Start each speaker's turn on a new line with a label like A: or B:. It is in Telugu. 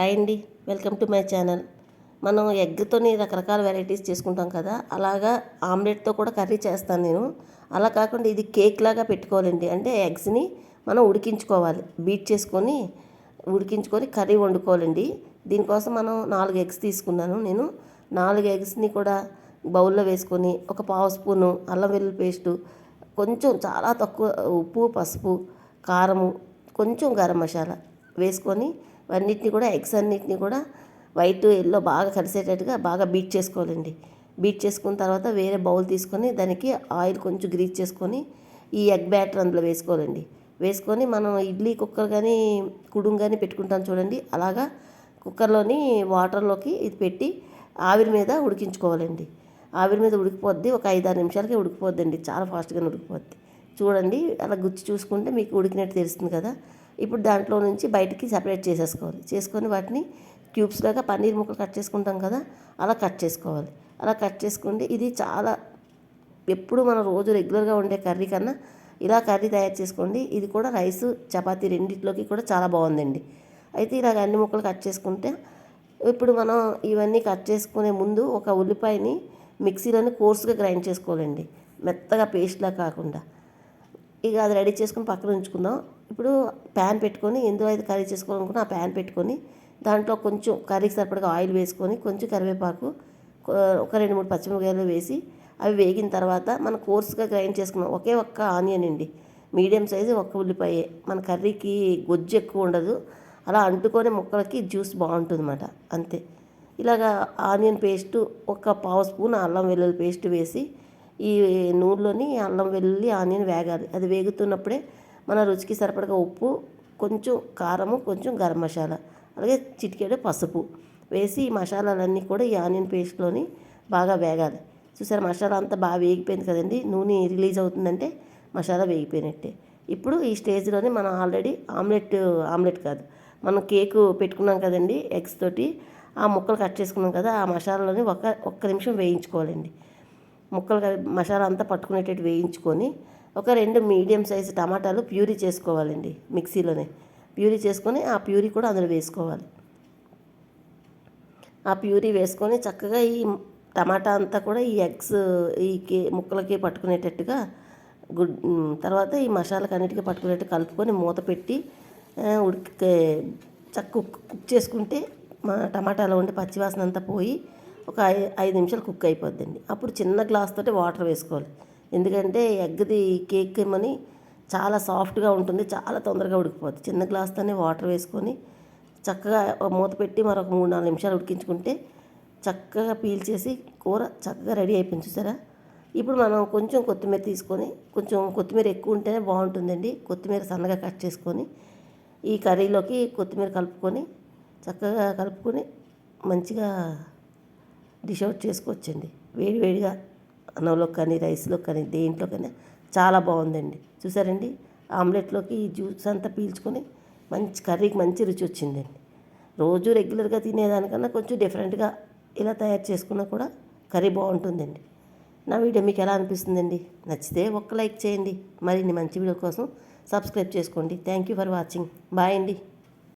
A: హాయ్ అండి. Welcome to my channel. మనం ఎగ్తోని రకరకాల వెరైటీస్ చేసుకుంటాం కదా అలాగా ఆమ్లెట్తో కూడా కర్రీ చేస్తాను నేను. అలా కాకుండా ఇది కేక్ లాగా పెట్టుకోవాలండి. అంటే ఎగ్స్ని మనం ఉడికించుకోవాలి. బీట్ చేసుకొని ఉడికించుకొని కర్రీ వండుకోవాలండి. దీనికోసం మనం నాలుగు ఎగ్స్ తీసుకున్నాను నేను. నాలుగు ఎగ్స్ని కూడా బౌల్లో వేసుకొని ఒక పావు స్పూను అల్లం వెల్లుల్లి పేస్టు కొంచెం చాలా తక్కువ ఉప్పు పసుపు కారము కొంచెం గరం మసాలా వేసుకొని అన్నిటిని కూడా ఎగ్స్ అన్నిటిని కూడా వైట్ ఎల్లో బాగా కలిసేటట్టుగా బాగా బీట్ చేసుకోవాలండి. బీట్ చేసుకున్న తర్వాత వేరే బౌల్ తీసుకొని దానికి ఆయిల్ కొంచెం గ్రీజ్ చేసుకొని ఈ ఎగ్ బ్యాటర్ అందులో వేసుకోవాలండి. వేసుకొని మనం ఇడ్లీ కుక్కర్ కానీ కుడుం కానీ పెట్టుకుంటాం చూడండి. అలాగా కుక్కర్లోని వాటర్లోకి ఇది పెట్టి ఆవిరి మీద ఉడికించుకోవాలండి. ఆవిరి మీద ఉడికిపోద్ది ఒక ఐదు ఆరు నిమిషాలకి ఉడికిపోద్దండి. చాలా ఫాస్ట్గా ఉడికిపోద్ది. చూడండి అలా గుచ్చి చూసుకుంటే మీకు ఉడికినట్టు తెలుస్తుంది కదా. ఇప్పుడు దాంట్లో నుంచి బయటికి సపరేట్ చేసేసుకోవాలి. చేసుకొని వాటిని క్యూబ్స్ లాగా పన్నీర్ ముక్కలు కట్ చేసుకుంటాం కదా అలా కట్ చేసుకోవాలి. అలా కట్ చేసుకోండి ఇది చాలా ఎప్పుడు మనం రోజు రెగ్యులర్గా ఉండే కర్రీ కన్నా ఇలా కర్రీ తయారు చేసుకోండి. ఇది కూడా రైస్ చపాతీ రెండిట్లోకి కూడా చాలా బాగుందండి. అయితే ఇలాగ అన్ని ముక్కలు కట్ చేసుకుంటే ఇప్పుడు మనం ఇవన్నీ కట్ చేసుకునే ముందు ఒక ఉల్లిపాయని మిక్సీలోని కోర్సుగా గ్రైండ్ చేసుకోవాలండి. మెత్తగా పేస్ట్లా కాకుండా. ఇక అది రెడీ చేసుకుని పక్కన ఉంచుకుందాం. ఇప్పుడు ప్యాన్ పెట్టుకొని ఎందులో అయితే కర్రీ చేసుకోవాలనుకున్నా ఆ ప్యాన్ పెట్టుకొని దాంట్లో కొంచెం కర్రీకి సరిపడగా ఆయిల్ వేసుకొని కొంచెం కరివేపాకు ఒక రెండు మూడు పచ్చిమిరపకాయలు వేసి అవి వేగిన తర్వాత మనం కోర్స్గా గ్రైండ్ చేసుకున్నాం. ఒకే ఒక్క ఆనియన్ అండి. మీడియం సైజు ఒక్క ఉల్లిపాయ. మన కర్రీకి గొజ్జు ఎక్కువ ఉండదు. అలా అంటుకొని ముక్కలకి జ్యూస్ బాగుంటుంది అన్నమాట అంతే. ఇలాగా ఆనియన్ పేస్ట్ ఒక పావు స్పూన్ అల్లం వెల్లుల్లి పేస్ట్ వేసి ఈ నూనెలోని అల్లం వెల్లుల్లి ఆనియన్ వేగాలి. అది వేగుతున్నప్పుడే మన రుచికి సరిపడగా ఉప్పు కొంచెం కారము కొంచెం గరం మసాలా అలాగే చిటికెడు పసుపు వేసి ఈ మసాలాలన్నీ కూడా ఈ ఆనియన్ పేస్ట్లోని బాగా వేగాలి. చూసారు మసాలా అంతా బాగా వేగిపోయింది కదండి. నూనె రిలీజ్ అవుతుందంటే మసాలా వేగిపోయినట్టే. ఇప్పుడు ఈ స్టేజ్లోనే మనం ఆల్రెడీ ఆమ్లెట్ ఆమ్లెట్ కాదు మనం కేకు పెట్టుకున్నాం కదండి ఎగ్స్ తోటి. ఆ ముక్కలు కట్ చేసుకున్నాం కదా ఆ మసాలాలోని ఒక ఒక్క నిమిషం వేయించుకోవాలండి. ముక్కలు మసాలా అంతా పట్టుకునేటట్టు వేయించుకొని ఒక రెండు మీడియం సైజు టమాటాలు ప్యూరీ చేసుకోవాలండి మిక్సీలోనే. ప్యూరీ చేసుకొని ఆ ప్యూరీ కూడా అందులో వేసుకోవాలి. ఆ ప్యూరీ వేసుకొని చక్కగా ఈ టమాటా అంతా కూడా ఈ ఎగ్స్ ఈ కే ముక్కలకి పట్టుకునేటట్టుగా గుడ్ తర్వాత ఈ మసాలాకి అన్నిటికీ పట్టుకునేట్టు కలుపుకొని మూత పెట్టి ఉడికి చక్క కుక్ కుక్ చేసుకుంటే మా టమాటాలో ఉండే పచ్చివాసన అంతా పోయి ఒక ఐదు నిమిషాలు కుక్ అయిపోద్దండి. అప్పుడు చిన్న గ్లాస్ తోటి వాటర్ వేసుకోవాలి. ఎందుకంటే ఎగ్ది కేక్ ఏమని చాలా సాఫ్ట్గా ఉంటుంది చాలా తొందరగా ఉడికిపోతుంది చిన్న గ్లాస్తోనే వాటర్ వేసుకొని చక్కగా మూత పెట్టి మరొక మూడు నాలుగు నిమిషాలు ఉడికించుకుంటే చక్కగా పీల్చేసి కూర చక్కగా రెడీ అయిపోయింది. చూసారా? ఇప్పుడు మనం కొంచెం కొత్తిమీర తీసుకొని కొంచెం కొత్తిమీర ఎక్కువ ఉంటేనే బాగుంటుందండి. కొత్తిమీర సన్నగా కట్ చేసుకొని ఈ కర్రీలోకి కొత్తిమీర కలుపుకొని చక్కగా కలుపుకొని మంచిగా డిష్ అవుట్ చేసుకోవచ్చండి వేడివేడిగా అన్నంలో కానీ రైస్లో కానీ దేంట్లో కానీ చాలా బాగుందండి. చూసారండి? ఆమ్లెట్లోకి ఈ జ్యూస్ అంతా పీల్చుకొని మంచి కర్రీకి మంచి రుచి వచ్చిందండి. రోజు రెగ్యులర్గా తినేదానికన్నా కొంచెం డిఫరెంట్గా ఇలా తయారు చేసుకున్నా కూడా కర్రీ బాగుంటుందండి. నా వీడియో మీకు ఎలా అనిపిస్తుందండి? నచ్చితే ఒక్క లైక్ చేయండి. మరిన్ని మంచి వీడియో కోసం సబ్స్క్రైబ్ చేసుకోండి. Thank you for watching. Bye అండి.